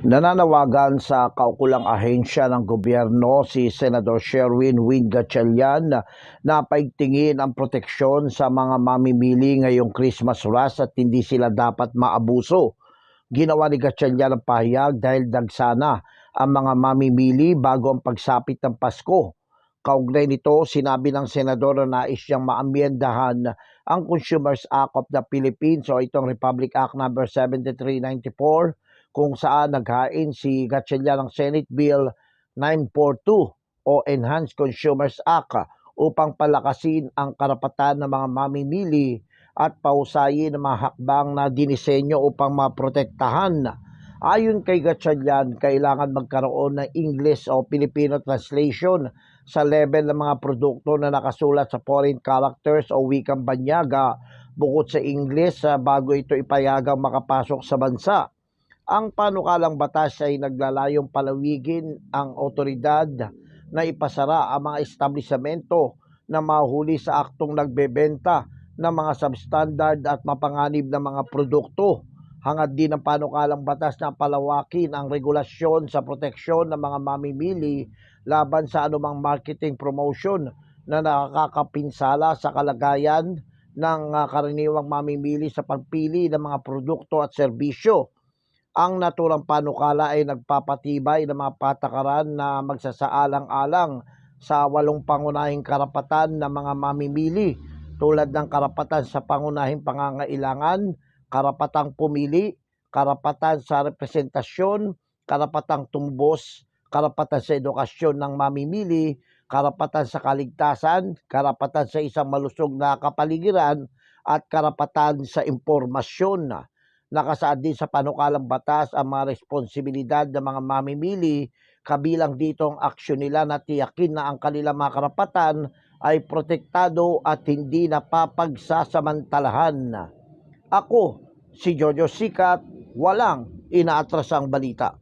Nananawagan sa kaukulang ahensya ng gobyerno si Senador Sherwin Win Gatchalian na napaigtingin ang proteksyon sa mga mamimili ngayong Christmas rush at hindi sila dapat maabuso. Ginawa ni Gatchalian ang pahayag dahil dagsana ang mga mamimili bago ang pagsapit ng Pasko. Kaugnay nito, sinabi ng senador na nais siyang maamyendahan ang Consumers Act of the Philippines o itong Republic Act No. 7394 kung saan naghain si Gatchalian ng Senate Bill 942 o Enhanced Consumers Act upang palakasin ang karapatan ng mga mamimili at pausayin ang mga hakbang na dinisenyo upang maprotektahan. Ayon kay Gatchalian, kailangan magkaroon ng English o Filipino translation sa level ng mga produkto na nakasulat sa foreign characters o wikang banyaga bukod sa English ah, bago ito ipayagang makapasok sa bansa. Ang panukalang batas ay naglalayong palawigin ang otoridad na ipasara ang mga establishmento na mahuli sa aktong nagbebenta ng mga substandard at mapanganib na mga produkto. Hangad din ang panukalang batas na palawakin ang regulasyon sa proteksyon ng mga mamimili laban sa anumang marketing promotion na nakakapinsala sa kalagayan ng ah, karaniwang mamimili sa pagpili ng mga produkto at serbisyo. Ang naturang panukala ay nagpapatibay ng mga patakaran na magsasaalang-alang sa walong pangunahing karapatan ng mga mamimili tulad ng karapatan sa pangunahing pangangailangan, karapatang pumili, karapatan sa representasyon, karapatang tumbos, karapatan sa edukasyon ng mamimili, karapatan sa kaligtasan, karapatan sa isang malusog na kapaligiran, at karapatan sa impormasyon. Nakasaad din sa panukalang batas ang mga responsibilidad ng mga mamimili, kabilang dito ang aksyon nila na tiyakin na ang kanilang mga karapatan ay protektado at hindi napapagsasamantalahan. Ako, si Jojo Sikat, walang inaatrasang balita.